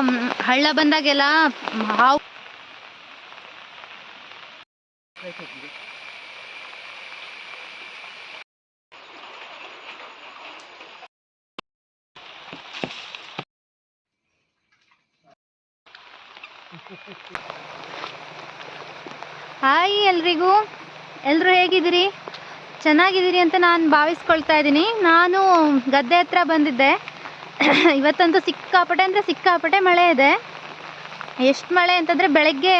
ಮ್, ಹಳ್ಳ ಬಂದಾಗೆಲ್ಲ ಹಾವು ಹಾಯ್ ಎಲ್ರಿಗೂ. ಎಲ್ಲರೂ ಹೇಗಿದ್ದೀರಿ? ಚೆನ್ನಾಗಿದ್ದೀರಿ ಅಂತ ನಾನು ಭಾವಿಸ್ಕೊಳ್ತಾ ಇದ್ದೀನಿ. ನಾನು ಗದ್ದೆ ಹತ್ರ ಬಂದಿದ್ದೆ. ಇವತ್ತಂತೂ ಸಿಕ್ಕಾಪಟ್ಟೆ ಅಂದರೆ ಸಿಕ್ಕಾಪಟ್ಟೆ ಮಳೆ ಇದೆ. ಎಷ್ಟು ಮಳೆ ಅಂತಂದರೆ ಬೆಳಗ್ಗೆ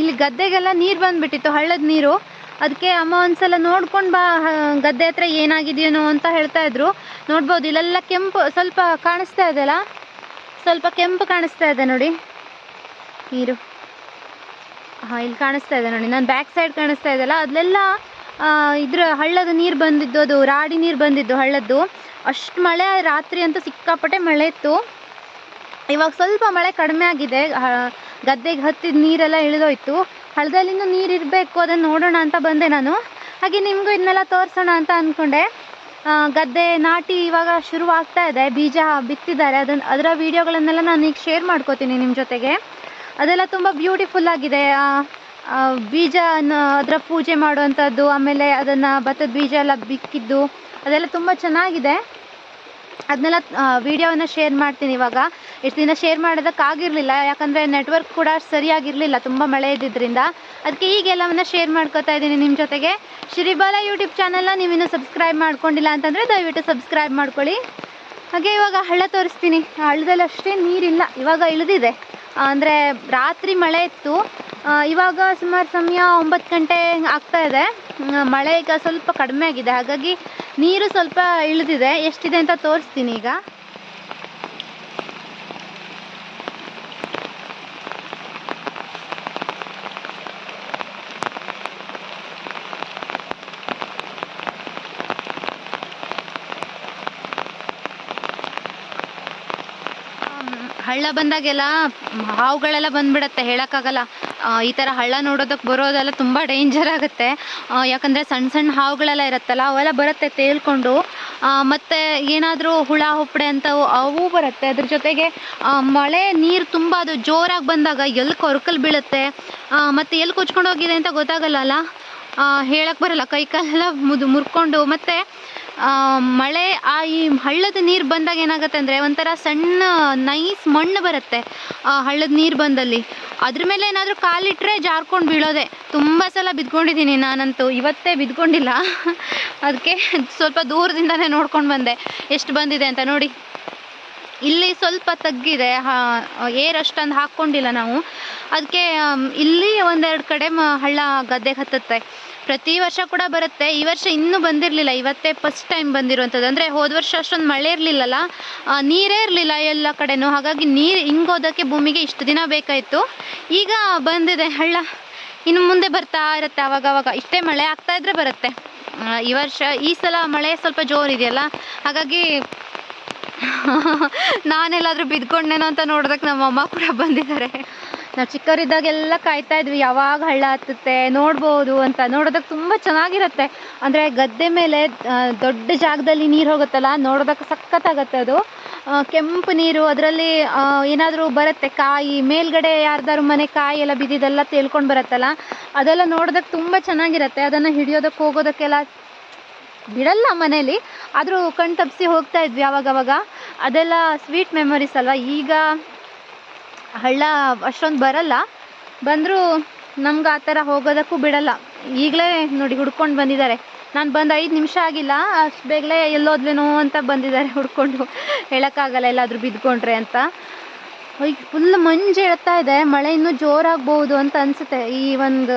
ಇಲ್ಲಿ ಗದ್ದೆಗೆಲ್ಲ ನೀರು ಬಂದುಬಿಟ್ಟಿತ್ತು, ಹಳ್ಳದ ನೀರು. ಅದಕ್ಕೆ ಅಮ್ಮ ಒಂದ್ಸಲ ನೋಡ್ಕೊಂಡು ಬಾ ಗದ್ದೆ ಹತ್ರ ಏನಾಗಿದೆಯೇನೋ ಅಂತ ಹೇಳ್ತಾ ಇದ್ರು. ನೋಡ್ಬೋದು, ಇಲ್ಲೆಲ್ಲ ಕೆಂಪು, ಸ್ವಲ್ಪ ಕಾಣಿಸ್ತಾ ಇದೆಯಲ್ಲ ಸ್ವಲ್ಪ ಕೆಂಪು ಕಾಣಿಸ್ತಾ ಇದೆ ನೋಡಿ. ನೀರು. ಹಾಂ, ಇಲ್ಲಿ ಕಾಣಿಸ್ತಾ ಇದೆ ನೋಡಿ. ನಾನು ಬ್ಯಾಕ್ ಸೈಡ್ ಕಾಣಿಸ್ತಾ ಇದೆಯಲ್ಲ ಅದೆಲ್ಲ ಇದ್ರ ಹಳ್ಳದ ನೀರು ಬಂದಿದ್ದು, ಅದು ರಾಡಿ ನೀರು ಬಂದಿದ್ದು ಹಳ್ಳದ್ದು. ಅಷ್ಟು ಮಳೆ ರಾತ್ರಿ ಅಂತೂ ಸಿಕ್ಕಾಪಟ್ಟೆ ಮಳೆ ಇತ್ತು. ಇವಾಗ ಸ್ವಲ್ಪ ಮಳೆ ಕಡಿಮೆ ಆಗಿದೆ. ಗದ್ದೆಗೆ ಹತ್ತಿದ ನೀರೆಲ್ಲ ಇಳಿದೋಯ್ತು. ಹಳ್ಳದಲ್ಲಿನೂ ನೀರು ಇರಬೇಕು, ಅದನ್ನು ನೋಡೋಣ ಅಂತ ಬಂದೆ ನಾನು. ಹಾಗೆ ನಿಮಗೂ ಇದನ್ನೆಲ್ಲ ತೋರಿಸೋಣ ಅಂತ ಅಂದ್ಕೊಂಡೆ ಗದ್ದೆ ನಾಟಿ ಇವಾಗ ಶುರುವಾಗ್ತಾ ಇದೆ. ಬೀಜ ಬಿತ್ತಿದ್ದಾರೆ. ಅದನ್ನ ಅದರ ವೀಡಿಯೋಗಳನ್ನೆಲ್ಲ ನಾನು ಈಗ ಶೇರ್ ಮಾಡ್ಕೋತೀನಿ ನಿಮ್ಮ ಜೊತೆಗೆ. ಅದೆಲ್ಲ ತುಂಬ ಬ್ಯೂಟಿಫುಲ್ ಆಗಿದೆ. ಬೀಜನ ಅದರ ಪೂಜೆ ಮಾಡುವಂಥದ್ದು, ಆಮೇಲೆ ಅದನ್ನು ಭತ್ತದ ಬೀಜ ಎಲ್ಲ ಬಿಕ್ಕಿದ್ದು, ಅದೆಲ್ಲ ತುಂಬ ಚೆನ್ನಾಗಿದೆ. ಅದನ್ನೆಲ್ಲ ವೀಡಿಯೋವನ್ನು ಶೇರ್ ಮಾಡ್ತೀನಿ ಇವಾಗ. ಇಷ್ಟು ದಿನ ಶೇರ್ ಮಾಡೋದಕ್ಕಾಗಿರಲಿಲ್ಲ ಯಾಕಂದರೆ ನೆಟ್ವರ್ಕ್ ಕೂಡ ಸರಿಯಾಗಿರಲಿಲ್ಲ, ತುಂಬ ಮಳೆ ಇದ್ದಿದ್ದರಿಂದ ಅದಕ್ಕೆ ಈಗ ಎಲ್ಲವನ್ನ ಶೇರ್ ಮಾಡ್ಕೋತಾ ಇದ್ದೀನಿ ನಿಮ್ಮ ಜೊತೆಗೆ. ಶ್ರೀಬಾಲ ಯೂಟ್ಯೂಬ್ ಚಾನಲ್ನ ನೀವಿನ್ನೂ ಸಬ್ಸ್ಕ್ರೈಬ್ ಮಾಡ್ಕೊಂಡಿಲ್ಲ ಅಂತಂದರೆ ದಯವಿಟ್ಟು ಸಬ್ಸ್ಕ್ರೈಬ್ ಮಾಡ್ಕೊಳ್ಳಿ. ಹಾಗೆ ಇವಾಗ ಹಳ್ಳ ತೋರಿಸ್ತೀನಿ. ಹಳ್ಳದಲ್ಲಿ ಅಷ್ಟೇ ನೀರಿಲ್ಲ, ಇವಾಗ ಇಳಿದಿದೆ. ಅಂದರೆ ರಾತ್ರಿ ಮಳೆ ಇತ್ತು. ಇವಾಗ ಸುಮಾರು ಸಮಯ ಒಂಬತ್ತು ಗಂಟೆ ಆಗ್ತಾ ಇದೆ. ಮಳೆ ಈಗ ಸ್ವಲ್ಪ ಕಡಿಮೆ ಆಗಿದೆ. ಹಾಗಾಗಿ ನೀರು ಸ್ವಲ್ಪ ಇಳಿದಿದೆ. ಎಷ್ಟಿದೆ ಅಂತ ತೋರಿಸ್ತೀನಿ ಈಗ. ಹಳ್ಳ ಬಂದಾಗೆಲ್ಲ ಹಾವುಗಳೆಲ್ಲ ಬಂದ್ಬಿಡತ್ತೆ, ಹೇಳೋಕ್ಕಾಗಲ್ಲ. ಈ ಥರ ಹಳ್ಳ ನೋಡೋದಕ್ಕೆ ಬರೋದೆಲ್ಲ ತುಂಬ ಡೇಂಜರ್ ಆಗುತ್ತೆ. ಯಾಕಂದರೆ ಸಣ್ಣ ಸಣ್ಣ ಹಾವುಗಳೆಲ್ಲ ಇರುತ್ತಲ್ಲ, ಅವೆಲ್ಲ ಬರುತ್ತೆ ತೇಲ್ಕೊಂಡು. ಮತ್ತು ಏನಾದರೂ ಹುಳ ಹುಪ್ಪಡೆ ಅಂತವು ಅವು ಬರುತ್ತೆ. ಅದ್ರ ಜೊತೆಗೆ ಮಳೆ, ನೀರು ತುಂಬ ಅದು ಜೋರಾಗಿ ಬಂದಾಗ ಎಲ್ಲಿ ಕೊರಕಲ್ ಬೀಳುತ್ತೆ. ಮತ್ತು ಎಲ್ಲಿ ಕೊಚ್ಕೊಂಡು ಹೋಗಿದೆ ಅಂತ ಗೊತ್ತಾಗಲ್ಲ ಅಲ್ಲ? ಹೇಳಕ್ಕೆ ಬರಲ್ಲ. ಕೈ ಕಾಲೆಲ್ಲ ಮುದು ಮುರ್ಕೊಂಡು, ಮತ್ತೆ ಮಳೆ, ಆ, ಈ ಹಳ್ಳದ ನೀರು ಬಂದಾಗ ಏನಾಗುತ್ತೆ ಅಂದರೆ ಒಂಥರ ಸಣ್ಣ, ನೈಸ್ ಮಣ್ಣು ಬರುತ್ತೆ ಆ ಹಳ್ಳದ ನೀರು ಬಂದಲ್ಲಿ. ಅದ್ರ ಮೇಲೆ ಏನಾದರೂ ಕಾಲಿಟ್ಟರೆ ಜಾರ್ಕೊಂಡು ಬೀಳೋದೆ. ತುಂಬ ಸಲ ಬಿದ್ಕೊಂಡಿದ್ದೀನಿ ನಾನಂತೂ. ಇವತ್ತೇ ಬಿದ್ಕೊಂಡಿಲ್ಲ. ಅದಕ್ಕೆ ಸ್ವಲ್ಪ ದೂರದಿಂದನೇ ನೋಡ್ಕೊಂಡು ಬಂದೆ. ಎಷ್ಟು ಬಂದಿದೆ ಅಂತ ನೋಡಿ. ಇಲ್ಲಿ ಸ್ವಲ್ಪ ತಗ್ಗಿದೆ. ಏರ್ ಅಷ್ಟೊಂದು ಹಾಕ್ಕೊಂಡಿಲ್ಲ ನಾವು. ಅದಕ್ಕೆ ಇಲ್ಲಿ ಒಂದೆರಡು ಕಡೆ ಹಳ್ಳ ಗದ್ದೆಗೆ ಹತ್ತುತ್ತೆ. ಪ್ರತಿ ವರ್ಷ ಕೂಡ ಬರುತ್ತೆ. ಈ ವರ್ಷ ಇನ್ನೂ ಬಂದಿರಲಿಲ್ಲ. ಇವತ್ತೇ ಫಸ್ಟ್ ಟೈಮ್ ಬಂದಿರುವಂಥದ್ದು. ಅಂದರೆ ಹೋದ ವರ್ಷ ಅಷ್ಟೊಂದು ಮಳೆ ಇರಲಿಲ್ಲಲ್ಲ? ನೀರೇ ಇರಲಿಲ್ಲ ಎಲ್ಲ ಕಡೆನೂ. ಹಾಗಾಗಿ ನೀರು ಹಿಂಗೋದಕ್ಕೆ ಭೂಮಿಗೆ ಇಷ್ಟು ದಿನ ಬೇಕಾಯಿತು. ಈಗ ಬಂದಿದೆ ಹಳ್ಳ. ಇನ್ನು ಮುಂದೆ ಬರ್ತಾ ಇರುತ್ತೆ ಅವಾಗ ಇಷ್ಟೇ ಮಳೆ ಆಗ್ತಾ ಇದ್ರೆ ಬರುತ್ತೆ. ಈ ವರ್ಷ, ಈ ಸಲ ಮಳೆ ಸ್ವಲ್ಪ ಜೋರಿದೆಯಲ್ಲ ಹಾಗಾಗಿ ನಾನೆಲ್ಲಾದರೂ ಬಿದ್ಕೊಂಡೇನೋ ಅಂತ ನೋಡೋದಕ್ಕೆ ನಮ್ಮ ಅಮ್ಮ ಕೂಡ ಬಂದಿದ್ದಾರೆ. ನಾವು ಚಿಕ್ಕವರಿದ್ದಾಗೆಲ್ಲ ಕಾಯ್ತಾ ಇದ್ವಿ, ಯಾವಾಗ ಹಳ್ಳ ಹತ್ತುತ್ತೆ, ನೋಡ್ಬೋದು ಅಂತ. ನೋಡೋದಕ್ಕೆ ತುಂಬ ಚೆನ್ನಾಗಿರುತ್ತೆ. ಅಂದರೆ ಗದ್ದೆ ಮೇಲೆ ದೊಡ್ಡ ಜಾಗದಲ್ಲಿ ನೀರು ಹೋಗುತ್ತಲ್ಲ ನೋಡೋದಕ್ಕೆ ಸಖತ್ತಾಗತ್ತೆ ಅದು. ಕೆಂಪು ನೀರು, ಅದರಲ್ಲಿ ಏನಾದರೂ ಬರುತ್ತೆ, ಕಾಯಿ, ಮೇಲ್ಗಡೆ ಯಾರ್ದಾರು ಮನೆ ಕಾಯಿ ಎಲ್ಲ ಬಿದ್ದಿದ್ದೆಲ್ಲ ತೇಳ್ಕೊಂಡು ಬರುತ್ತಲ್ಲ, ಅದೆಲ್ಲ ನೋಡೋದಕ್ಕೆ ತುಂಬ ಚೆನ್ನಾಗಿರುತ್ತೆ. ಅದನ್ನು ಹಿಡಿಯೋದಕ್ಕೆ ಹೋಗೋದಕ್ಕೆಲ್ಲ ಬಿಡಲ್ಲ ಮನೇಲಿ, ಆದರೂ ಕಣ್ ತಪ್ಪಿಸಿ ಹೋಗ್ತಾ ಇದ್ವಿ ಅವಾಗವಾಗ. ಅದೆಲ್ಲ ಸ್ವೀಟ್ ಮೆಮೊರೀಸ್ ಅಲ್ವಾ? ಈಗ ಹಳ್ಳ ಅಷ್ಟೊಂದು ಬರಲ್ಲ. ಬಂದರೂ ನಮ್ಗೆ ಆ ಥರ ಹೋಗೋದಕ್ಕೂ ಬಿಡಲ್ಲ. ಈಗಲೇ ನೋಡಿ ಹುಡ್ಕೊಂಡು ಬಂದಿದ್ದಾರೆ. ನಾನು ಬಂದು ಐದು ನಿಮಿಷ ಆಗಿಲ್ಲ, ಅಷ್ಟು ಬೇಗಲೇ ಎಲ್ಲೋದ್ಲೇನೋ ಅಂತ ಬಂದಿದ್ದಾರೆ ಹುಡ್ಕೊಂಡು. ಹೇಳೋಕ್ಕಾಗಲ್ಲ ಎಲ್ಲಾದರೂ ಬಿದ್ಕೊಂಡ್ರೆ ಅಂತ. ಫುಲ್ ಮಂಜು ಹೇಳ್ತಾ ಇದೆ. ಮಳೆ ಇನ್ನೂ ಜೋರಾಗ್ಬೋದು ಅಂತ ಅನಿಸುತ್ತೆ. ಈ ಒಂದು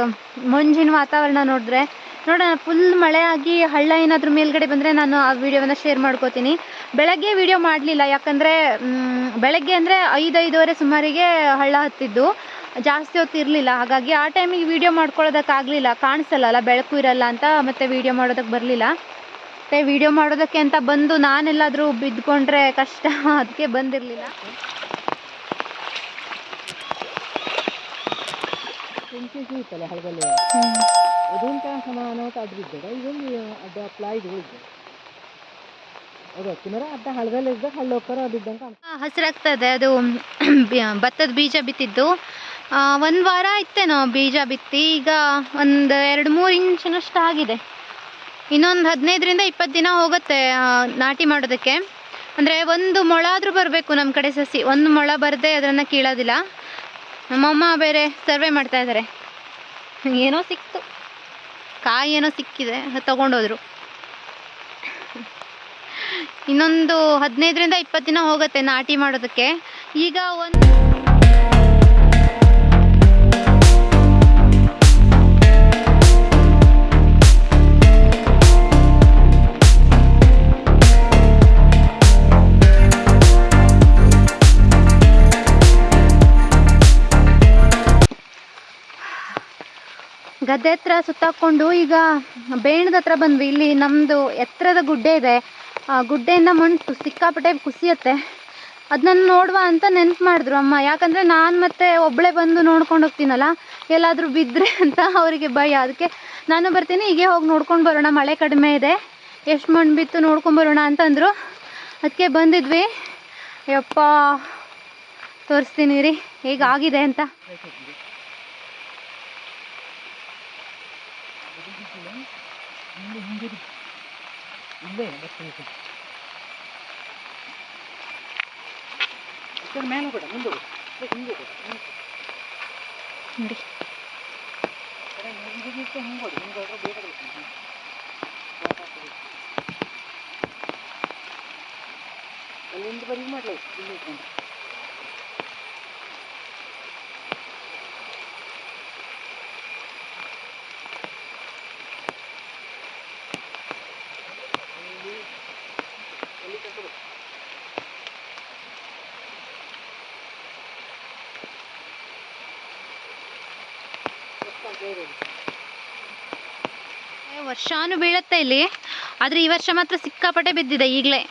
ಮಂಜಿನ ವಾತಾವರಣ ನೋಡಿದ್ರೆ. ನೋಡೋಣ ಫುಲ್ ಮಳೆ ಆಗಿ ಹಳ್ಳ ಏನಾದರೂ ಮೇಲ್ಗಡೆ ಬಂದರೆ ನಾನು ಆ ವಿಡಿಯೋವನ್ನು ಶೇರ್ ಮಾಡ್ಕೋತೀನಿ. ಬೆಳಗ್ಗೆ ವಿಡಿಯೋ ಮಾಡಲಿಲ್ಲ, ಯಾಕಂದರೆ ಬೆಳಗ್ಗೆ ಅಂದರೆ ಐದು ಐದೂವರೆ ಸುಮಾರಿಗೆ ಹಳ್ಳ ಹತ್ತಿದ್ದು. ಜಾಸ್ತಿ ಹೊತ್ತು ಇರಲಿಲ್ಲ. ಹಾಗಾಗಿ ಆ ಟೈಮಿಗೆ ವಿಡಿಯೋ ಮಾಡ್ಕೊಳ್ಳೋದಕ್ಕಾಗಲಿಲ್ಲ. ಕಾಣಿಸಲ್ಲ ಬೆಳಕು ಇರಲ್ಲ ಅಂತ ಮತ್ತೆ ವಿಡಿಯೋ ಮಾಡೋದಕ್ಕೆ ಬರಲಿಲ್ಲ. ಮತ್ತು ವಿಡಿಯೋ ಮಾಡೋದಕ್ಕೆ ಅಂತ ಬಂದು ನಾನೆಲ್ಲಾದರೂ ಬಿದ್ದುಕೊಂಡ್ರೆ ಕಷ್ಟ, ಅದಕ್ಕೆ ಬಂದಿರಲಿಲ್ಲ. ಹಳದಲ್ಲಿ ಅದೊಂದು ಸಮಾನ ಬಿದ್ದರೆ ಇದೊಂದು ಅಡ್ಡ ಇದ್ದ ಹಳ್ಳಿ ಹೋಗ್ತಾರ ಅದು ಇದ್ದಂಗೆ ಹಸಿರಾಗ್ತದೆ ಅದು. ಭತ್ತದ ಬೀಜ ಬಿತ್ತಿದ್ದು. ಒಂದು ವಾರ ಇತ್ತೇನೋ ಬೀಜ ಬಿತ್ತಿ, ಈಗ ಒಂದು ಎರಡು ಮೂರು ಇಂಚಿನಷ್ಟು ಆಗಿದೆ. ಇನ್ನೊಂದು ಹದಿನೈದರಿಂದ ಇಪ್ಪತ್ತು ದಿನ ಹೋಗುತ್ತೆ ನಾಟಿ ಮಾಡೋದಕ್ಕೆ. ಅಂದರೆ ಒಂದು ಮೊಳ ಆದರೂ ಬರಬೇಕು ನಮ್ಮ ಕಡೆ ಸಸಿ. ಒಂದು ಮೊಳ ಬರದೆ ಅದನ್ನು ಕೀಳೋದಿಲ್ಲ. ನಮ್ಮಮ್ಮ ಬೇರೆ ಸರ್ವೆ ಮಾಡ್ತಾ ಇದ್ದಾರೆ ಏನೋ ಸಿಕ್ತು. ಕಾಯಿ ಏನೋ ಸಿಕ್ಕಿದೆ ತಗೊಂಡೋದ್ರು. ಇನ್ನೊಂದು ಹದಿನೈದರಿಂದ ಇಪ್ಪತ್ತು ದಿನ ಹೋಗುತ್ತೆ ನಾಟಿ ಮಾಡೋದಕ್ಕೆ. ಈಗ ಒಂದು ಗದ್ದೆ ಹತ್ರ ಸುತ್ತಾಕೊಂಡು ಈಗ ಬೇಣದ ಹತ್ರ ಬಂದ್ವಿ. ಇಲ್ಲಿ ನಮ್ಮದು ಎತ್ತರದ ಗುಡ್ಡೆ ಇದೆ. ಗುಡ್ಡೆಯಿಂದ ಮಣ್ಣು ಸಿಕ್ಕಾಪಟ್ಟೆ ಕುಸಿಯುತ್ತೆ. ಅದನ್ನ ನೋಡುವ ಅಂತ ನೆನ್ಪು ಮಾಡಿದ್ರು ಅಮ್ಮ. ಯಾಕಂದರೆ ನಾನು ಮತ್ತೆ ಒಬ್ಬಳೇ ಬಂದು ನೋಡ್ಕೊಂಡು ಹೋಗ್ತೀನಲ್ಲ, ಎಲ್ಲಾದರೂ ಬಿದ್ದರೆ ಅಂತ ಅವರಿಗೆ ಭಯ. ಅದಕ್ಕೆ ನಾನು ಬರ್ತೀನಿ, ಹೀಗೆ ಹೋಗಿ ನೋಡ್ಕೊಂಡು ಬರೋಣ. ಮಳೆ ಕಡಿಮೆ ಇದೆ, ಎಷ್ಟು ಮಣ್ಣು ಬಿತ್ತು ನೋಡ್ಕೊಂಡು ಬರೋಣ ಅಂತಂದರು ಅದಕ್ಕೆ ಬಂದಿದ್ವಿ. ಯಪ್ಪ, ತೋರಿಸ್ತೀನಿ ರೀ ಹೇಗಾಗಿದೆ ಅಂತ. ಇಲ್ಲೇ ಬರ್ತೀನಿ ಸರ್ ಮೇಲೆ ಕೂಡ ಮುಂದೆ ಹೋಗು. ನೋಡಿ. ಹಿಂಗೆ ಹಿಂಗೆ. ಹೋಗಿ. ಬರ್ತೀನಿ ಅಲ್ಲಿಂದ ಬರೀ ಮಾಡಲಿ. ಇಲ್ಲಿ ವರ್ಷಾನು ಬೀಳುತ್ತೆ ಇಲ್ಲಿ. ಆದರೆ ಈ ವರ್ಷ ಮಾತ್ರ ಸಿಕ್ಕಾಪಟ್ಟೆ ಬಿದ್ದಿದೆ ಈಗಲೇ.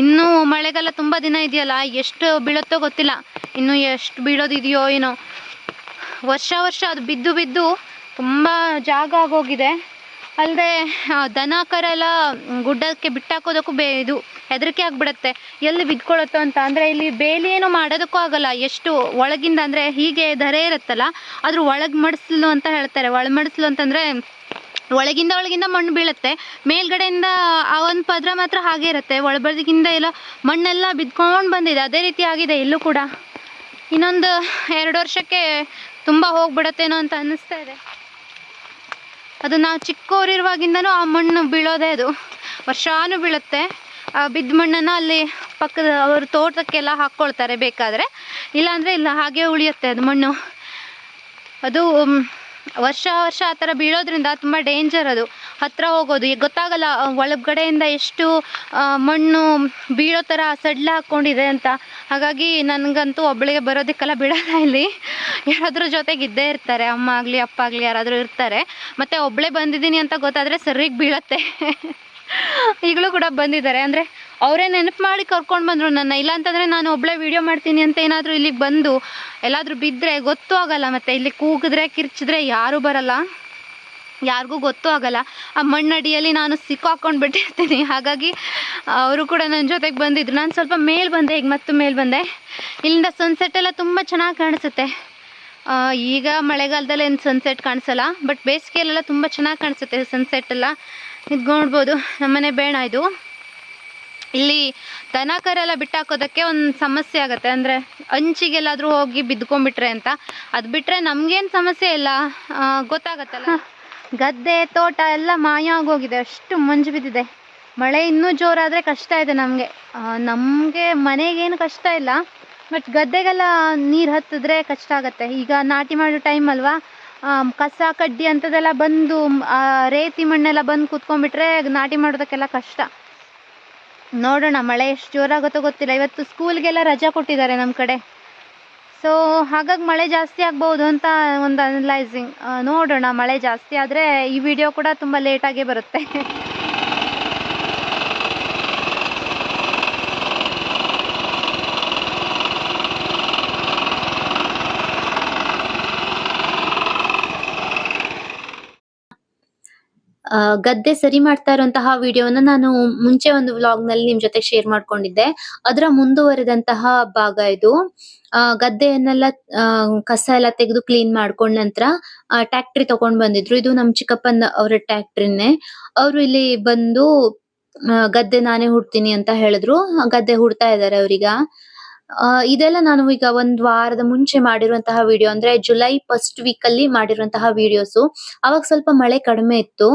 ಇನ್ನೂ ಮಳೆಗಾಲ ತುಂಬ ದಿನ ಇದೆಯಲ್ಲ, ಎಷ್ಟು ಬೀಳುತ್ತೋ ಗೊತ್ತಿಲ್ಲ. ಇನ್ನು ಎಷ್ಟು ಬೀಳೋದಿದೆಯೋ ಏನೋ. ವರ್ಷ ವರ್ಷ ಅದು ಬಿದ್ದು ಬಿದ್ದು ತುಂಬ ಜಾಗ ಆಗೋಗಿದೆ. ಅಲ್ಲದೆ ದನ ಕರೆಲ್ಲ ಗುಡ್ಡಕ್ಕೆ ಬಿಟ್ಟಾಕೋದಕ್ಕೂ ಬೇ, ಇದು ಹೆದರಿಕೆ ಆಗಿಬಿಡುತ್ತೆ. ಎಲ್ಲಿ ಬಿದ್ಕೊಳ್ಳುತ್ತೋ ಅಂತ. ಅಂದರೆ ಇಲ್ಲಿ ಬೇಲಿ ಏನು ಮಾಡೋದಕ್ಕೂ ಆಗಲ್ಲ. ಎಷ್ಟು ಒಳಗಿಂದ ಅಂದರೆ ಹೀಗೆ ಧರೆ ಇರುತ್ತಲ್ಲ ಅದ್ರ ಒಳಗೆ ಮಡಿಸ್ಲು ಅಂತ ಹೇಳ್ತಾರೆ. ಒಳ ಮಡಿಸ್ಲು ಅಂತಂದರೆ ಒಳಗಿಂದ ಒಳಗಿಂದ ಮಣ್ಣು ಬೀಳುತ್ತೆ. ಮೇಲ್ಗಡೆಯಿಂದ ಆ ಒಂದು ಪದರ ಮಾತ್ರ ಹಾಗೆ ಇರುತ್ತೆ. ಒಳಬರ್ದಿಗಿಂದ ಎಲ್ಲ ಮಣ್ಣೆಲ್ಲ ಬಿದ್ಕೊಂಡು ಬಂದಿದೆ. ಅದೇ ರೀತಿ ಆಗಿದೆ ಇಲ್ಲೂ ಕೂಡ. ಇನ್ನೊಂದು ಎರಡು ವರ್ಷಕ್ಕೆ ತುಂಬ ಹೋಗ್ಬಿಡತ್ತೇನೋ ಅಂತ ಅನ್ನಿಸ್ತಾ ಇದೆ. ಅದು ನಾವು ಚಿಕ್ಕವರಿರುವಾಗಿಂದನೂ ಆ ಮಣ್ಣು ಬೀಳೋದೇ ಅದು. ವರ್ಷಾನು ಬೀಳುತ್ತೆ. ಆ ಬಿದ್ದ ಮಣ್ಣನ್ನು ಅಲ್ಲಿ ಪಕ್ಕದ ಅವರು ತೋಟಕ್ಕೆಲ್ಲ ಹಾಕ್ಕೊಳ್ತಾರೆ ಬೇಕಾದರೆ. ಇಲ್ಲಾಂದರೆ ಇಲ್ಲ, ಹಾಗೆ ಉಳಿಯುತ್ತೆ ಅದು ಮಣ್ಣು. ಅದು ವರ್ಷ ವರ್ಷ ಆ ಥರ ಬೀಳೋದ್ರಿಂದ ತುಂಬ ಡೇಂಜರ್ ಅದು. ಹತ್ತಿರ ಹೋಗೋದು, ಈಗ ಗೊತ್ತಾಗಲ್ಲ ಒಳಗಡೆಯಿಂದ ಎಷ್ಟು ಮಣ್ಣು ಬೀಳೋ ಥರ ಸಡ್ಲ ಹಾಕ್ಕೊಂಡಿದೆ ಅಂತ. ಹಾಗಾಗಿ ನನಗಂತೂ ಒಬ್ಬಳಿಗೆ ಬರೋದಕ್ಕೆಲ್ಲ ಬಿಡಲ್ಲ ಇಲ್ಲಿ. ಯಾರಾದರೂ ಜೊತೆಗೆ ಇದ್ದೇ ಇರ್ತಾರೆ, ಅಮ್ಮ ಆಗಲಿ, ಅಪ್ಪ ಆಗಲಿ, ಯಾರಾದರೂ ಇರ್ತಾರೆ. ಮತ್ತು ಒಬ್ಬಳೇ ಬಂದಿದ್ದೀನಿ ಅಂತ ಗೊತ್ತಾದರೆ ಸರಿಗೆ ಬೀಳತ್ತೆ. ಈಗಲೂ ಕೂಡ ಬಂದಿದ್ದಾರೆ. ಅಂದರೆ ಅವರೇ ನೆನಪು ಮಾಡಿ ಕರ್ಕೊಂಡು ಬಂದರು ನನ್ನ. ಇಲ್ಲಾಂತಂದರೆ ನಾನು ಒಬ್ಬಳೇ ವೀಡಿಯೋ ಮಾಡ್ತೀನಿ ಅಂತ ಏನಾದರೂ ಇಲ್ಲಿಗೆ ಬಂದು ಎಲ್ಲಾದರೂ ಬಿದ್ದರೆ ಗೊತ್ತೂ ಆಗೋಲ್ಲ ಮತ್ತು. ಇಲ್ಲಿ ಕೂಗಿದ್ರೆ, ಕಿರ್ಚಿದ್ರೆ ಯಾರೂ ಬರಲ್ಲ. ಯಾರಿಗೂ ಗೊತ್ತೂ ಆಗಲ್ಲ. ಆ ಮಣ್ಣಡಿಯಲ್ಲಿ ನಾನು ಸಿಕ್ಕಾಕೊಂಡು ಬಿಟ್ಟಿರ್ತೀನಿ. ಹಾಗಾಗಿ ಅವರು ಕೂಡ ನನ್ನ ಜೊತೆಗೆ ಬಂದಿದ್ರು. ನಾನು ಸ್ವಲ್ಪ ಮೇಲೆ ಬಂದೆ, ಈಗ ಮತ್ತೆ ಮೇಲೆ ಬಂದೆ. ಇಲ್ಲಿಂದ ಸನ್ಸೆಟ್ ಎಲ್ಲ ತುಂಬ ಚೆನ್ನಾಗಿ ಕಾಣಿಸುತ್ತೆ. ಈಗ ಮಳೆಗಾಲದಲ್ಲಿ ಏನು ಸನ್ಸೆಟ್ ಕಾಣಿಸಲ್ಲ ಬಟ್ ಬೇಸಿಗೆಯಲ್ಲೆಲ್ಲ ತುಂಬ ಚೆನ್ನಾಗಿ ಕಾಣಿಸುತ್ತೆ ಸನ್ಸೆಟ್ ಎಲ್ಲ. ಇದು ನೋಡ್ಬೋದು, ನಮ್ಮನೆ ಬೇಣ ಇದು. ಇಲ್ಲಿ ದನ ಕರೆಲ್ಲ ಬಿಟ್ಟಾಕೋದಕ್ಕೆ ಒಂದು ಸಮಸ್ಯೆ ಆಗುತ್ತೆ. ಅಂದರೆ ಅಂಚಿಗೆಲ್ಲಾದರೂ ಹೋಗಿ ಬಿದ್ಕೊಂಡ್ಬಿಟ್ರೆ ಅಂತ. ಅದು ಬಿಟ್ಟರೆ ನಮಗೇನು ಸಮಸ್ಯೆ ಇಲ್ಲ. ಗೊತ್ತಾಗತ್ತಲ್ಲ? ಗದ್ದೆ, ತೋಟ ಎಲ್ಲ ಮಾಯ ಆಗೋಗಿದೆ. ಅಷ್ಟು ಮಂಜು ಬಿದ್ದಿದೆ. ಮಳೆ ಇನ್ನೂ ಜೋರಾದರೆ ಕಷ್ಟ ಇದೆ ನಮಗೆ. ನಮಗೆ ಮನೆಗೇನು ಕಷ್ಟ ಇಲ್ಲ. ಬಟ್ ಗದ್ದೆಗೆಲ್ಲ ನೀರು ಹತ್ತಿದ್ರೆ ಕಷ್ಟ ಆಗುತ್ತೆ. ಈಗ ನಾಟಿ ಮಾಡೋ ಟೈಮ್ ಅಲ್ವಾ? ಕಸ, ಕಡ್ಡಿ ಅಂಥದ್ದೆಲ್ಲ ಬಂದು ರೇತಿ ಮಣ್ಣೆಲ್ಲ ಬಂದು ಕೂತ್ಕೊಂಡ್ಬಿಟ್ರೆ ನಾಟಿ ಮಾಡೋದಕ್ಕೆಲ್ಲ ಕಷ್ಟ. ನೋಡೋಣ, ಮಳೆ ಎಷ್ಟು ಜೋರಾಗುತ್ತೋ ಗೊತ್ತಿಲ್ಲ. ಇವತ್ತು ಸ್ಕೂಲ್ಗೆಲ್ಲ ರಜಾ ಕೊಟ್ಟಿದ್ದಾರೆ ನಮ್ಮ ಕಡೆ. ಸೊ ಹಾಗಾಗಿ ಮಳೆ ಜಾಸ್ತಿ ಆಗ್ಬೋದು ಅಂತ ಒಂದು ಅನಲೈಸಿಂಗ್ ನೋಡೋಣ ಮಳೆ ಜಾಸ್ತಿ ಆದರೆ ಈ ವಿಡಿಯೋ ಕೂಡ ತುಂಬ ಲೇಟಾಗೇ ಬರುತ್ತೆ. ಗದ್ದೆ ಸರಿ ಮಾಡ್ತಾ ಇರುವಂತಹ ವಿಡಿಯೋನ ನಾನು ಮುಂಚೆ ಒಂದು ವ್ಲಾಗ್ನಲ್ಲಿ ನಿಮ್ ಜೊತೆ ಶೇರ್ ಮಾಡ್ಕೊಂಡಿದ್ದೆ. ಅದರ ಮುಂದುವರೆದಂತಹ ಭಾಗ ಇದು. ಗದ್ದೆಯನ್ನೆಲ್ಲ ಕಸ ಎಲ್ಲ ತೆಗೆದು ಕ್ಲೀನ್ ಮಾಡ್ಕೊಂಡ ನಂತರ ಟ್ಯಾಕ್ಟ್ರಿ ತಗೊಂಡ್ ಬಂದಿದ್ರು. ಇದು ನಮ್ ಚಿಕ್ಕಪ್ಪನ, ಅವರ ಟ್ಯಾಕ್ಟ್ರಿನೇ ಅವರು ಇಲ್ಲಿ ಬಂದು ಗದ್ದೆ ನಾನೇ ಹುಡ್ತೀನಿ ಅಂತ ಹೇಳಿದ್ರು. ಗದ್ದೆ ಹುಡ್ತಾ ಇದಾರೆ ಅವ್ರೀಗ. ಇದೆಲ್ಲ ನಾನು ಈಗ ಒಂದ್ ವಾರದ ಮುಂಚೆ ಮಾಡಿರುವಂತಹ ವಿಡಿಯೋ ಅಂದ್ರೆ ಜುಲೈ ಫಸ್ಟ್ ವೀಕ್ ಅಲ್ಲಿ ಮಾಡಿರುವಂತಹ ವಿಡಿಯೋಸ್ ಅವಾಗ ಸ್ವಲ್ಪ ಮಳೆ ಕಡಿಮೆ ಇತ್ತು.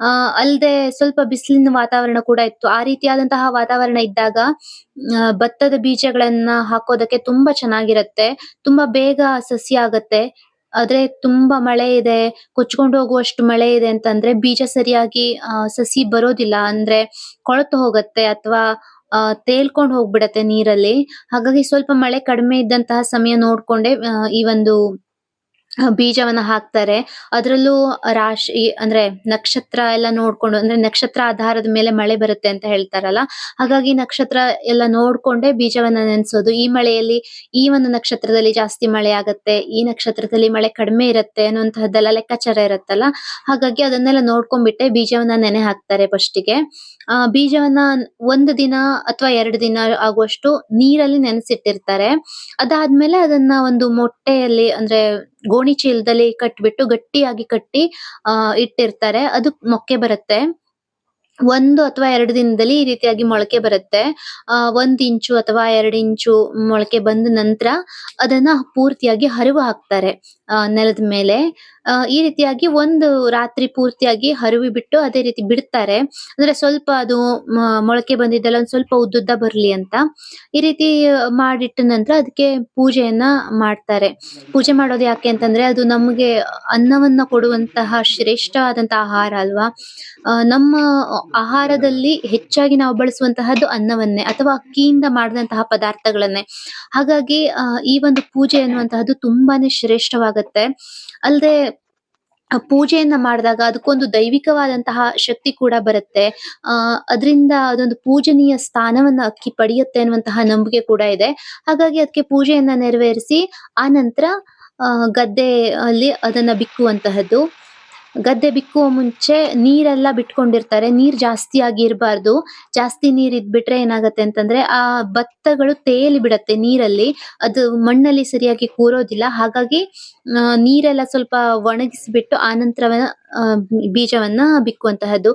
ಅಹ್ ಅಲ್ದೆ ಸ್ವಲ್ಪ ಬಿಸಿಲಿನ ವಾತಾವರಣ ಕೂಡ ಇತ್ತು. ಆ ರೀತಿಯಾದಂತಹ ವಾತಾವರಣ ಇದ್ದಾಗ ಭತ್ತದ ಬೀಜಗಳನ್ನ ಹಾಕೋದಕ್ಕೆ ತುಂಬಾ ಚೆನ್ನಾಗಿರತ್ತೆ. ತುಂಬಾ ಬೇಗ ಸಸಿ ಆಗತ್ತೆ. ಆದ್ರೆ ತುಂಬಾ ಮಳೆ ಇದೆ. ಕೊಚ್ಕೊಂಡು ಹೋಗುವಷ್ಟು ಮಳೆ ಇದೆ ಅಂತಂದ್ರೆ ಬೀಜ ಸರಿಯಾಗಿ ಸಸಿ ಬರೋದಿಲ್ಲ. ಅಂದ್ರೆ ಕೊಳತು ಹೋಗತ್ತೆ ಅಥವಾ ಆ, ತೇಲ್ಕೊಂಡು ಹೋಗ್ಬಿಡತ್ತೆ ನೀರಲ್ಲಿ. ಹಾಗಾಗಿ ಸ್ವಲ್ಪ ಮಳೆ ಕಡಿಮೆ ಇದ್ದಂತಹ ಸಮಯ ನೋಡ್ಕೊಂಡೆ ಆ, ಈ ಒಂದು ಬೀಜವನ್ನ ಹಾಕ್ತಾರೆ. ಅದ್ರಲ್ಲೂ ರಾಶಿ, ಅಂದ್ರೆ ನಕ್ಷತ್ರ ಎಲ್ಲ ನೋಡ್ಕೊಂಡು, ಅಂದ್ರೆ ನಕ್ಷತ್ರ ಆಧಾರದ ಮೇಲೆ ಮಳೆ ಬರುತ್ತೆ ಅಂತ ಹೇಳ್ತಾರಲ್ಲ, ಹಾಗಾಗಿ ನಕ್ಷತ್ರ ಎಲ್ಲ ನೋಡ್ಕೊಂಡೆ ಬೀಜವನ್ನ ನೆನ್ಸೋದು. ಈ ಮಳೆಯಲ್ಲಿ ಈ ಒಂದು ನಕ್ಷತ್ರದಲ್ಲಿ ಜಾಸ್ತಿ ಮಳೆ ಆಗತ್ತೆ, ಈ ನಕ್ಷತ್ರದಲ್ಲಿ ಮಳೆ ಕಡಿಮೆ ಇರುತ್ತೆ ಅನ್ನುವಂತಹದ್ದೆಲ್ಲ ಲೆಕ್ಕಾಚಾರ ಇರತ್ತಲ್ಲ, ಹಾಗಾಗಿ ಅದನ್ನೆಲ್ಲ ನೋಡ್ಕೊಂಡ್ಬಿಟ್ಟೆ ಬೀಜವನ್ನ ನೆನೆ ಹಾಕ್ತಾರೆ ಫಸ್ಟಿಗೆ. ಆ, ಬೀಜವನ್ನ ಒಂದು ದಿನ ಅಥವಾ ಎರಡು ದಿನ ಆಗುವಷ್ಟು ನೀರಲ್ಲಿ ನೆನೆಸಿಟ್ಟಿರ್ತಾರೆ. ಅದಾದ್ಮೇಲೆ ಅದನ್ನ ಒಂದು ಮೊಟ್ಟೆಯಲ್ಲಿ, ಅಂದ್ರೆ ಗೋಣಿ ಚೀಲದಲ್ಲಿ ಕಟ್ಬಿಟ್ಟು ಗಟ್ಟಿಯಾಗಿ ಕಟ್ಟಿ ಅಹ್ ಇಟ್ಟಿರ್ತಾರೆ. ಅದು ಮೊಕ್ಕೆ ಬರುತ್ತೆ. ಒಂದು ಅಥವಾ ಎರಡು ದಿನದಲ್ಲಿ ಈ ರೀತಿಯಾಗಿ ಮೊಳಕೆ ಬರುತ್ತೆ. ಅಹ್ ಒಂದ್ ಇಂಚು ಅಥವಾ ಎರಡು ಇಂಚು ಮೊಳಕೆ ಬಂದ ನಂತರ ಅದನ್ನ ಪೂರ್ತಿಯಾಗಿ ಹರಿವು ಹಾಕ್ತಾರೆ. ಅಹ್ ನೆಲದ ಮೇಲೆ. ಅಹ್ ಈ ರೀತಿಯಾಗಿ ಒಂದು ರಾತ್ರಿ ಪೂರ್ತಿಯಾಗಿ ಹರಿವಿ ಬಿಟ್ಟು ಅದೇ ರೀತಿ ಬಿಡ್ತಾರೆ. ಅಂದ್ರೆ ಸ್ವಲ್ಪ ಅದು ಮೊಳಕೆ ಬಂದಿದ್ದಲ್ಲ ಒಂದ್ ಸ್ವಲ್ಪ ಉದ್ದುದ್ದ ಬರ್ಲಿ ಅಂತ. ಈ ರೀತಿ ಮಾಡಿಟ್ಟ ನಂತರ ಅದಕ್ಕೆ ಪೂಜೆಯನ್ನ ಮಾಡ್ತಾರೆ. ಪೂಜೆ ಮಾಡೋದು ಯಾಕೆ ಅಂತಂದ್ರೆ ಅದು ನಮಗೆ ಅನ್ನವನ್ನ ಕೊಡುವಂತಹ ಶ್ರೇಷ್ಠವಾದಂತಹ ಆಹಾರ ಅಲ್ವಾ? ನಮ್ಮ ಆಹಾರದಲ್ಲಿ ಹೆಚ್ಚಾಗಿ ನಾವು ಬಳಸುವಂತಹದ್ದು ಅನ್ನವನ್ನೇ ಅಥವಾ ಅಕ್ಕಿಯಿಂದ ಮಾಡಿದಂತಹ ಪದಾರ್ಥಗಳನ್ನೇ. ಹಾಗಾಗಿ ಈ ಒಂದು ಪೂಜೆ ಅನ್ನುವಂತಹದ್ದು ತುಂಬಾನೇ ಶ್ರೇಷ್ಠವಾಗತ್ತೆ. ಅಲ್ಲದೆ ಪೂಜೆಯನ್ನ ಮಾಡಿದಾಗ ಅದಕ್ಕೊಂದು ದೈವಿಕವಾದಂತಹ ಶಕ್ತಿ ಕೂಡ ಬರುತ್ತೆ. ಅಹ್ ಅದರಿಂದ ಅದೊಂದು ಪೂಜನೀಯ ಸ್ಥಾನವನ್ನ ಅಕ್ಕಿ ಪಡೆಯುತ್ತೆ ಅನ್ನುವಂತಹ ನಂಬಿಕೆ ಕೂಡ ಇದೆ. ಹಾಗಾಗಿ ಅದಕ್ಕೆ ಪೂಜೆಯನ್ನ ನೆರವೇರಿಸಿ ಆ ನಂತರ ಗದ್ದೆ ಅಲ್ಲಿ ಅದನ್ನ ಬಿಕ್ಕುವಂತಹದ್ದು. ಗದ್ದೆ ಬಿಕ್ಕುವ ಮುಂಚೆ ನೀರೆಲ್ಲ ಬಿಟ್ಕೊಂಡಿರ್ತಾರೆ. ನೀರ್ ಜಾಸ್ತಿ ಆಗಿ ಇರಬಾರ್ದು ಜಾಸ್ತಿ ನೀರ್ ಇದ್ಬಿಟ್ರೆ ಏನಾಗತ್ತೆ ಅಂತಂದ್ರೆ ಆ ಭತ್ತಗಳು ತೇಲಿ ಬಿಡತ್ತೆ ನೀರಲ್ಲಿ. ಅದು ಮಣ್ಣಲ್ಲಿ ಸರಿಯಾಗಿ ಕೂರೋದಿಲ್ಲ. ಹಾಗಾಗಿ ನೀರೆಲ್ಲ ಸ್ವಲ್ಪ ಒಣಗಿಸ್ಬಿಟ್ಟು ನಂತರವನ್ನ ಬೀಜವನ್ನ ಬಿಕ್ಕುವಂತಹದ್ದು.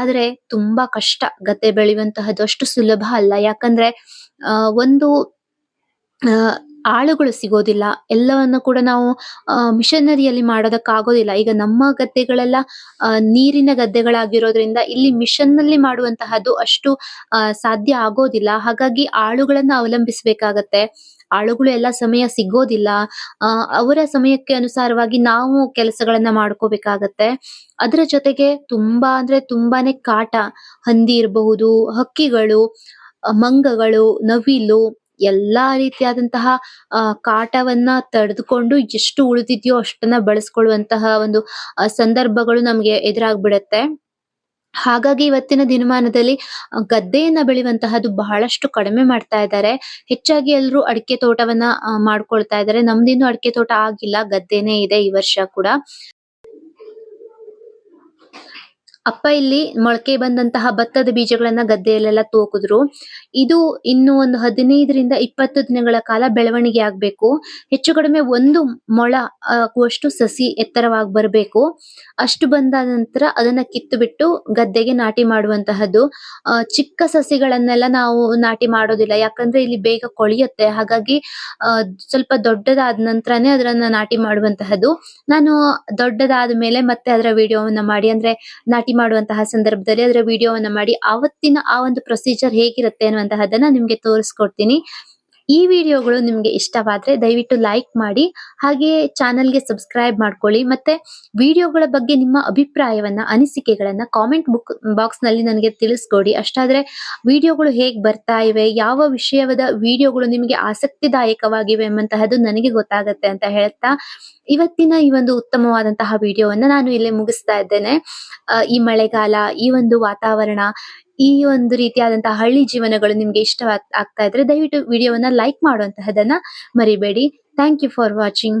ಆದ್ರೆ ತುಂಬಾ ಕಷ್ಟ ಗದ್ದೆ ಬೆಳೆಯುವಂತಹದ್ದು ಅಷ್ಟು ಸುಲಭ ಅಲ್ಲ. ಯಾಕಂದ್ರೆ ಒಂದು ಆಳುಗಳು ಸಿಗೋದಿಲ್ಲ. ಎಲ್ಲವನ್ನು ಕೂಡ ನಾವು ಮಿಷನರಿಯಲ್ಲಿ ಮಾಡೋದಕ್ಕಾಗೋದಿಲ್ಲ. ಈಗ ನಮ್ಮ ಗದ್ದೆಗಳೆಲ್ಲ ನೀರಿನ ಗದ್ದೆಗಳಾಗಿರೋದ್ರಿಂದ ಇಲ್ಲಿ ಮಿಷನ್ನಲ್ಲಿ ಮಾಡುವಂತಹದ್ದು ಅಷ್ಟು ಸಾಧ್ಯ ಆಗೋದಿಲ್ಲ. ಹಾಗಾಗಿ ಆಳುಗಳನ್ನ ಅವಲಂಬಿಸಬೇಕಾಗತ್ತೆ. ಆಳುಗಳು ಎಲ್ಲ ಸಮಯ ಸಿಗೋದಿಲ್ಲ. ಅವರ ಸಮಯಕ್ಕೆ ಅನುಸಾರವಾಗಿ ನಾವು ಕೆಲಸಗಳನ್ನ ಮಾಡ್ಕೋಬೇಕಾಗತ್ತೆ. ಅದರ ಜೊತೆಗೆ ತುಂಬಾ ಅಂದ್ರೆ ತುಂಬಾನೇ ಕಾಟ, ಹಂದಿ ಇರಬಹುದು, ಹಕ್ಕಿಗಳು, ಮಂಗಗಳು, ನವಿಲು, ಎಲ್ಲಾ ರೀತಿಯಾದಂತಹ ಕಾಟವನ್ನ ತಡೆದುಕೊಂಡು ಎಷ್ಟು ಉಳಿದಿದೆಯೋ ಅಷ್ಟನ್ನ ಬಳಸ್ಕೊಳ್ಳುವಂತಹ ಒಂದು ಸಂದರ್ಭಗಳು ನಮ್ಗೆ ಎದುರಾಗ್ಬಿಡತ್ತೆ. ಹಾಗಾಗಿ ಇವತ್ತಿನ ದಿನಮಾನದಲ್ಲಿ ಗದ್ದೆಯನ್ನ ಬೆಳೆಯುವಂತಹದ್ದು ಬಹಳಷ್ಟು ಕಡಿಮೆ ಮಾಡ್ತಾ ಇದ್ದಾರೆ. ಹೆಚ್ಚಾಗಿ ಎಲ್ಲರೂ ಅಡಿಕೆ ತೋಟವನ್ನ ಮಾಡ್ಕೊಳ್ತಾ ಇದ್ದಾರೆ. ನಮ್ದಿನ್ನು ಅಡಿಕೆ ತೋಟ ಆಗಿಲ್ಲ, ಗದ್ದೆನೇ ಇದೆ ಈ ವರ್ಷ ಕೂಡ. ಅಪ್ಪ ಇಲ್ಲಿ ಮೊಳಕೆ ಬಂದಂತಹ ಭತ್ತದ ಬೀಜಗಳನ್ನ ಗದ್ದೆಯಲ್ಲೆಲ್ಲ ತೋಕುದ್ರು. ಇದು ಇನ್ನು ಒಂದು ಹದಿನೈದರಿಂದ ಇಪ್ಪತ್ತು ದಿನಗಳ ಕಾಲ ಬೆಳವಣಿಗೆ ಆಗ್ಬೇಕು. ಹೆಚ್ಚು ಕಡಿಮೆ ಒಂದು ಮೊಳ ಆಗುವಷ್ಟು ಸಸಿ ಎತ್ತರವಾಗಿ ಬರಬೇಕು. ಅಷ್ಟು ಬಂದ ನಂತರ ಅದನ್ನ ಕಿತ್ತು ಬಿಟ್ಟು ಗದ್ದೆಗೆ ನಾಟಿ ಮಾಡುವಂತಹದ್ದು. ಚಿಕ್ಕ ಸಸಿಗಳನ್ನೆಲ್ಲ ನಾವು ನಾಟಿ ಮಾಡೋದಿಲ್ಲ. ಯಾಕಂದ್ರೆ ಇಲ್ಲಿ ಬೇಗ ಕೊಳಿಯುತ್ತೆ. ಹಾಗಾಗಿ ಸ್ವಲ್ಪ ದೊಡ್ಡದಾದ ನಂತರನೇ ಅದನ್ನ ನಾಟಿ ಮಾಡುವಂತಹದ್ದು. ನಾನು ದೊಡ್ಡದಾದ ಮೇಲೆ ಮತ್ತೆ ಅದರ ವಿಡಿಯೋವನ್ನ ಮಾಡಿ. ಅಂದ್ರೆ ನಾಟಿ ಮಾಡುವಂತಹ ಸಂದರ್ಭದಲ್ಲಿ ಅದರ ವಿಡಿಯೋವನ್ನ ಮಾಡಿ ಆವತ್ತಿನ ಆ ಒಂದು ಪ್ರೊಸೀಜರ್ ಹೇಗಿರುತ್ತೆ ಅನ್ನುವಂತಹದ್ದನ್ನ ನಿಮ್ಗೆ ತೋರಿಸ್ಕೊಡ್ತೀನಿ. ಈ ವಿಡಿಯೋಗಳು ನಿಮಗೆ ಇಷ್ಟವಾದರೆ ದಯವಿಟ್ಟು ಲೈಕ್ ಮಾಡಿ, ಹಾಗೆ ಚಾನಲ್ಗೆ ಸಬ್ಸ್ಕ್ರೈಬ್ ಮಾಡ್ಕೊಳ್ಳಿ, ಮತ್ತೆ ವಿಡಿಯೋಗಳ ಬಗ್ಗೆ ನಿಮ್ಮ ಅಭಿಪ್ರಾಯವನ್ನ, ಅನಿಸಿಕೆಗಳನ್ನ ಕಾಮೆಂಟ್ ಬುಕ್ ಬಾಕ್ಸ್ನಲ್ಲಿ ನನಗೆ ತಿಳಿಸ್ಕೊಡಿ. ಅಷ್ಟಾದರೆ ವಿಡಿಯೋಗಳು ಹೇಗೆ ಬರ್ತಾ ಇವೆ, ಯಾವ ವಿಷಯದ ವಿಡಿಯೋಗಳು ನಿಮಗೆ ಆಸಕ್ತಿದಾಯಕವಾಗಿವೆ ಎಂಬಂತಹದ್ದು ನನಗೆ ಗೊತ್ತಾಗುತ್ತೆ ಅಂತ ಹೇಳ್ತಾ, ಇವತ್ತಿನ ಈ ಒಂದು ಉತ್ತಮವಾದಂತಹ ವಿಡಿಯೋವನ್ನ ನಾನು ಇಲ್ಲೇ ಮುಗಿಸ್ತಾ ಇದ್ದೇನೆ. ಈ ಮಳೆಗಾಲ, ಈ ಒಂದು ವಾತಾವರಣ ಈ ಒಂದು ರೀತಿಯಾದಂತಹ ಹಳ್ಳಿ ಜೀವನಗಳು ನಿಮ್ಗೆ ಇಷ್ಟ ಆಗ್ತಾ ಇದ್ರೆ ದಯವಿಟ್ಟು ವಿಡಿಯೋವನ್ನ ಲೈಕ್ ಮಾಡುವಂತಹದನ್ನ ಮರಿಬೇಡಿ. Thank you for watching